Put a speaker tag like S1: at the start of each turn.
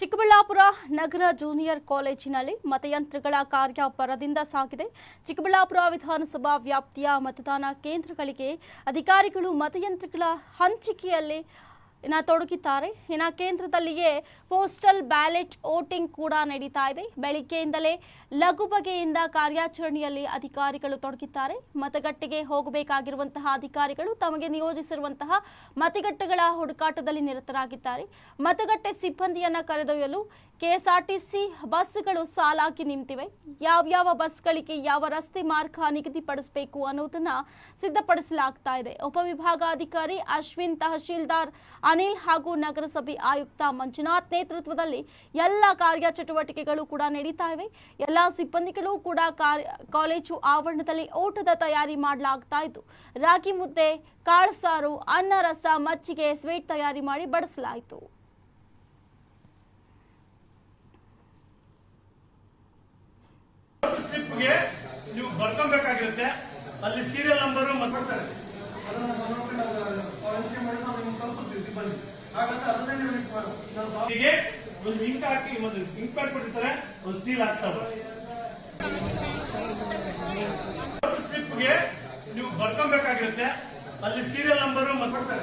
S1: ಚಿಕ್ಕಬಳ್ಳಾಪುರ ನಗರ junior ಕಾಲೇಜಿನಲ್ಲಿ ಮತಯಂತ್ರಗಳ ಕಾರ್ಯ ಭರದಿಂದ ಸಾಗಿದೆ. ಚಿಕ್ಕಬಳ್ಳಾಪುರ ವಿಧಾನಸಭಾ ವ್ಯಾಪ್ತಿಯ ಮತದಾನ ಕೇಂದ್ರಗಳಿಗೆ ಅಧಿಕಾರಿಗಳು ಮತಯಂತ್ರಗಳ ಹಂಚಿಕೆಯಲ್ಲಿ ಇನ್ನ ತೊಡಗಿದ್ದಾರೆ. ಇನ್ನ ಕೇಂದ್ರದಲ್ಲಿಯೇ ಪೋಸ್ಟಲ್ ಬ್ಯಾಲೆಟ್ ವೋಟಿಂಗ್ ಕೂಡ ನಡೀತಾ ಇದೆ. ಬೆಳಿಗ್ಗೆಯಿಂದಲೇ ಲಘು ಬಗೆಯಿಂದ ಕಾರ್ಯಾಚರಣೆಯಲ್ಲಿ ಅಧಿಕಾರಿಗಳು ತೊಡಗಿದ್ದಾರೆ. ಮತಗಟ್ಟೆಗೆ ಹೋಗಬೇಕಾಗಿರುವಂತಹ ಅಧಿಕಾರಿಗಳು ತಮಗೆ ನಿಯೋಜಿಸಿರುವಂತಹ ಮತಗಟ್ಟೆಗಳ ಹುಡುಕಾಟದಲ್ಲಿ ನಿರತರಾಗಿದ್ದಾರೆ. ಮತಗಟ್ಟೆ ಸಿಬ್ಬಂದಿಯನ್ನ ಕರೆದೊಯ್ಯಲು ಕೆಎಸ್ಆರ್ಟಿಸಿ ಬಸ್ಗಳು ಸಾಲಾಗಿ ನಿಂತಿವೆ. ಯಾವ್ಯಾವ ಬಸ್ಗಳಿಗೆ ಯಾವ ರಸ್ತೆ ಮಾರ್ಗ ನಿಗದಿಪಡಿಸಬೇಕು ಅನ್ನೋದನ್ನ ಸಿದ್ಧಪಡಿಸಲಾಗ್ತಾ ಇದೆ. ಉಪವಿಭಾಗಾಧಿಕಾರಿ ಅಶ್ವಿನ್ ತಹಶೀಲ್ದಾರ್, ಅನಿಲ್ ಹಾಗೂ ನಗರಸಭೆ ಆಯುಕ್ತ ಮಂಜುನಾಥ್ ನೇತೃತ್ವದಲ್ಲಿ ಎಲ್ಲ ಕಾರ್ಯಚಟುವಟಿಕೆಗಳು ಕೂಡ ನಡೀತಾ ಇವೆ. ಎಲ್ಲ ಸಿಬ್ಬಂದಿಗಳು ಕೂಡ ಕಾಲೇಜು ಆವರಣದಲ್ಲಿ ಓಟದ ತಯಾರಿ ಮಾಡಲಾಗ್ತಾ ಇದ್ದು, ರಾಗಿ ಮುದ್ದೆ ಕಾಳುಸಾರು ಅನ್ನ ರಸ, ಮಜ್ಜಿಗೆ, ಸ್ವೀಟ್ ತಯಾರಿ ಮಾಡಿ ಬಡಿಸಲಾಯಿತು.
S2: ಸ್ಲಿಪ್ಗೆ ನೀವು ಬರ್ಕೊಬೇಕಾಗಿರುತ್ತೆ. ಅಲ್ಲಿ ಸೀರಿಯಲ್ ನಂಬರ್ ಮತ್ತೆ
S3: ಅದನ್ನ ನಾವು ನೋಡ್ಕೊಂಡು ಅದು ಹಂಚಿಕೆ ಮಾಡಿ ನಾವು ನಿಮ್ಗೆ ತಲುಪಿಸ್ತೀವಿ ಸಿಬ್ಬಂದಿ. ಹಾಗಾದ್ರೆ ಅದನ್ನೇ ನೀವು link ಮಾಡಿ. ನಾವು ಸಾ-
S2: ಹೀಗೆ ಒಂದು ಇಂಕ್ ಹಾಕಿ ಒಂದು ಪ್ಯಾಡ್ ಕೊಟ್ಟಿರ್ತಾರೆ ಒಂದು ಸೀಲ್ ಹಾಕ್ತಾರೆ ಸ್ಲಿಪ್ಗೆ ನೀವು ಬರ್ಕೊಬೇಕಾಗಿರುತ್ತೆ. ಅಲ್ಲಿ ಸೀರಿಯಲ್ ನಂಬರು ಮತ್ತೆ